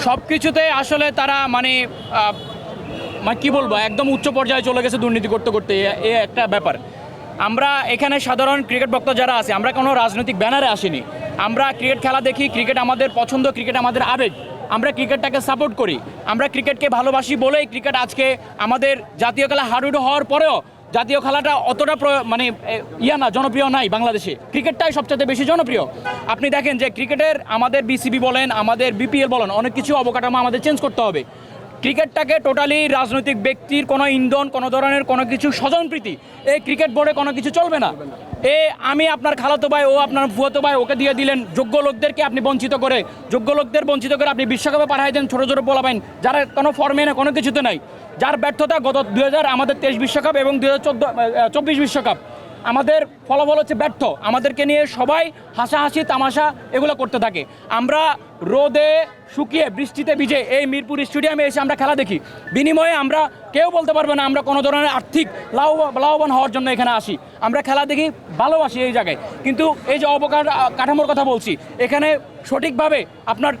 সব কিছুতে আসলে তারা মানে মানে কী বলব, একদম উচ্চ পর্যায়ে চলে গেছে দুর্নীতি করতে করতে, এ- একটা ব্যাপার। আমরা এখানে সাধারণ ক্রিকেট বক্তা যারা আছে, আমরা কোনো রাজনৈতিক ব্যানারে আসিনি। আমরা ক্রিকেট খেলা দেখি, ক্রিকেট আমাদের পছন্দ, ক্রিকেট আমাদের আবেগ। আমরা ক্রিকেটটাকে সাপোর্ট করি। আমরা ক্রিকেটকে ভালোবাসি বলেই ক্রিকেট আজকে আমাদের জাতীয় খেলা হাডুডু হওয়ার পরেও জাতীয় খেলাটা অতটা মানে ইয়া না, জনপ্রিয় নাই বাংলাদেশে। ক্রিকেটটাই সবচেয়ে বেশি জনপ্রিয়। আপনি দেখেন যে ক্রিকেটের আমাদের বিসিবি বলেন, আমাদের বিপিএল বলেন, অনেক কিছু অবকাঠামো আমাদের চেঞ্জ করতে হবে। ক্রিকেটটাকে টোটালি রাজনৈতিক ব্যক্তির কোনো ইন্ধন, কোনো ধরনের কোনো কিছু স্বজনপ্রীতি এই ক্রিকেট বোর্ডে কোনো কিছু চলবে না। এ আমি আপনার খালাতো ভাই, ও আপনার ফুয়াতো ভাই, ওকে দিয়ে দিলেন যোগ্য লোকদেরকে আপনি বঞ্চিত করে। যোগ্য লোকদের বঞ্চিত করে আপনি বিশ্বকাপে পাঠাই দেন ছোটো ছোটো পোলাবেন যারা কোনো ফর্মে না, কোনো কিছুতে নাই। যার ব্যর্থতা গত দু হাজার, আমাদের তেইশ বিশ্বকাপ এবং দু হাজার চব্বিশ বিশ্বকাপ। আমাদের ফলাফল হচ্ছে ব্যর্থ। আমাদেরকে নিয়ে সবাই হাসাহাসি, তামাশা এগুলো করতে থাকে। আমরা রোদে শুকিয়ে বৃষ্টিতে ভিজে এই মিরপুর স্টেডিয়ামে এসে আমরা খেলা দেখি। বিনিময়ে আমরা কেউ বলতে পারবে না, আমরা কোনো ধরনের আর্থিক লাভ লাভবান হওয়ার জন্য এখানে আসি। আমরা খেলা দেখি, ভালোবাসি এই জায়গায়। কিন্তু এই যে অবকাঠ কাঠামোর কথা বলছি, এখানে সঠিকভাবে আপনার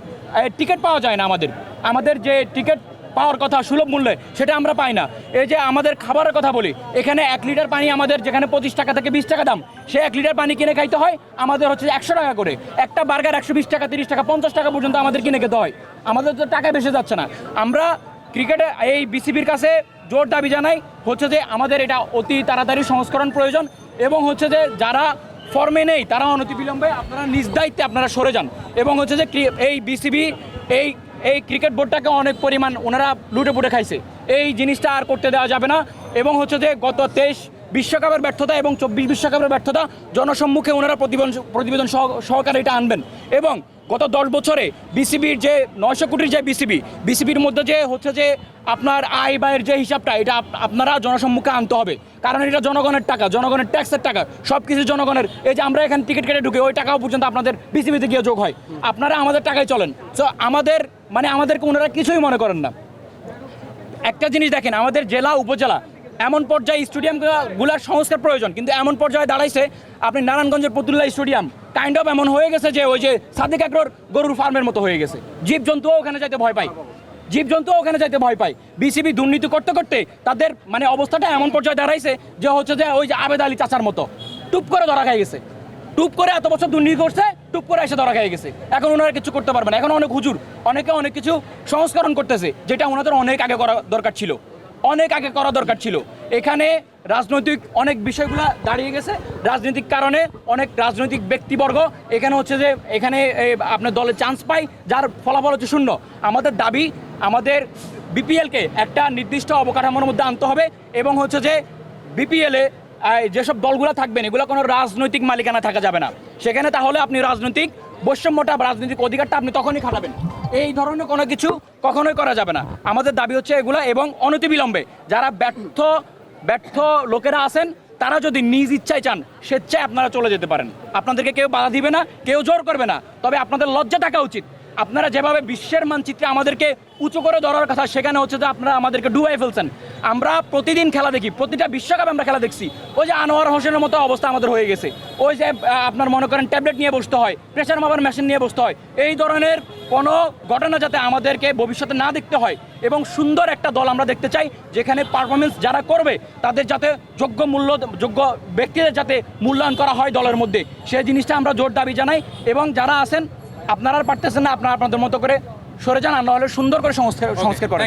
টিকিট পাওয়া যায় না আমাদের। আমাদের যে টিকিট পাওয়ার কথা সুলভ মূল্যে, সেটা আমরা পাই না। এই যে আমাদের খাবারের কথা বলি, এখানে এক লিটার পানি আমাদের যেখানে পঁচিশ টাকা থেকে বিশ টাকা দাম, সে এক লিটার পানি কিনে খাইতে হয়, আমাদের হচ্ছে একশো টাকা করে। একটা বার্গার একশো বিশ টাকা, তিরিশ টাকা, পঞ্চাশ টাকা পর্যন্ত আমাদের কিনে খেতে হয়। আমাদের তো টাকা বেশি যাচ্ছে না। আমরা ক্রিকেটে এই বিসিবির কাছে জোর দাবি জানাই, হচ্ছে যে আমাদের এটা অতি তাড়াতাড়ি সংস্করণ প্রয়োজন এবং হচ্ছে যে যারা ফর্মে নেই, তারা অনতিবিলম্বে আপনারা নিজ দায়িত্বে আপনারা সরে যান। এবং হচ্ছে যে এই বিসিবি, এই এই ক্রিকেট বোর্ডটাকে অনেক পরিমাণ ওনারা লুটে পুটে খাইছে। এই জিনিসটা আর করতে দেওয়া যাবে না এবং হচ্ছে যে গত তেইশ বিশ্বকাপের ব্যর্থতা এবং চব্বিশ বিশ্বকাপের ব্যর্থতা জনসম্মুখে ওনারা প্রতিবেদন প্রতিবেদন সহ- সহকারে এটা আনবেন। এবং গত দশ বছরে বিসিবির যে নয়শো কোটির যে বিসিবি, বিসিবির মধ্যে যে হচ্ছে যে আপনার আয় ব্যয়ের যে হিসাবটা, এটা আপ- আপনারা জনসম্মুখে আনতে হবে। কারণ এটা জনগণের টাকা, জনগণের ট্যাক্সের টাকা সব কিছু জনগণের। এই যে আমরা এখানে টিকিট কেটে ঢুকে, ওই টাকাও পর্যন্ত আপনাদের বিসিবিতে গিয়ে যোগ হয়। আপনারা আমাদের টাকায় চলেন। তো আমাদের মানে আমাদেরকে ওনারা কিছুই মনে করেন না। একটা জিনিস দেখেন, আমাদের জেলা, উপজেলা এমন পর্যায়ে স্টেডিয়ামগুলার সংস্কার প্রয়োজন, কিন্তু এমন পর্যায়ে দাঁড়াইছে, আপনি নারায়ণগঞ্জের পতুল্লা স্টেডিয়াম। কাইন্ড অফ এমন হয়ে গেছে যে ওই যে সাদিক আগ্রোর গরুর ফার্মের মতো হয়ে গেছে। জীবজন্তুও ওখানে যাইতে ভয় পায়। জীবজন্তু ওখানে যাইতে ভয় পায়। বিসিবি দুর্নীতি করতে করতে তাদের মানে অবস্থাটা এমন পর্যায়ে দাঁড়াইছে যে হচ্ছে যে ওই যে আবেদ আলী চাচার মতো। টুপ করে ধরা খাই গেছে। টুপ করে এত বছর দুর্নীতি করছে, টুপ করে এসে ধরা খেয়ে গেছে। এখন ওনারা কিছু করতে পারবে না। এখন অনেক হুজুর, অনেকে অনেক কিছু সংস্করণ করতেছে, যেটা ওনাদের অনেক আগে করা দরকার ছিল। অনেক আগে করা দরকার ছিল। এখানে রাজনৈতিক অনেক বিষয়গুলো দাঁড়িয়ে গেছে। রাজনৈতিক কারণে অনেক রাজনৈতিক ব্যক্তিবর্গ, এখানে হচ্ছে যে এখানে আপনার দলে চান্স পায়, যার ফলাফল হচ্ছে শূন্য। আমাদের দাবি, আমাদের বিপিএলকে একটা নির্দিষ্ট অবকাঠামোর মধ্যে আনতে হবে এবং হচ্ছে যে বিপিএলে যেসব দলগুলো থাকবেন, এগুলো কোনো রাজনৈতিক মালিকানা থাকা যাবে না। সেখানে তাহলে আপনি রাজনৈতিক বৈষম্যটা রাজনৈতিক অধিকারটা আপনি তখনই খাটাবেন। এই ধরনের কোনো কিছু কখনোই করা যাবে না। আমাদের দাবি হচ্ছে এগুলো এবং অনতিবিলম্বে যারা ব্যর্থ ব্যর্থ লোকেরা আছেন, তারা যদি নিজ ইচ্ছায় চান, স্বেচ্ছায় আপনারা চলে যেতে পারেন। আপনাদেরকে কেউ বাধা দিবে না, কেউ জোর করবে না। তবে আপনাদের লজ্জা থাকা উচিত। আপনারা যেভাবে বিশ্বের মানচিত্রে আমাদেরকে উঁচু করে ধরার কথা, সেখানে হচ্ছে যে আপনারা আমাদেরকে ডুবাই ফেলছেন। আমরা প্রতিদিন খেলা দেখি, প্রতিটা বিশ্বকাপে আমরা খেলা দেখছি। ওই যে আনোয়ার হোসেনের মতো অবস্থা আমাদের হয়ে গেছে। ওই যে আপনার মনে করেন ট্যাবলেট নিয়ে বসতে হয়, প্রেশার মাপার মেশিন নিয়ে বসতে হয়। এই ধরনের কোনো ঘটনা যাতে আমাদেরকে ভবিষ্যতে না দেখতে হয় এবং সুন্দর একটা দল আমরা দেখতে চাই, যেখানে পারফরমেন্স যারা করবে, তাদের যাতে যোগ্য মূল্য, যোগ্য ব্যক্তিদের যাতে মূল্যায়ন করা হয় দলের মধ্যে। সেই জিনিসটা আমরা জোর দাবি জানাই এবং যারা আছেন আপনারা পারতেছেন না আপনারা আপনাদের মতো করে সরে যান আর নাহলে সুন্দর করে সংস্কার সংস্কার করেন।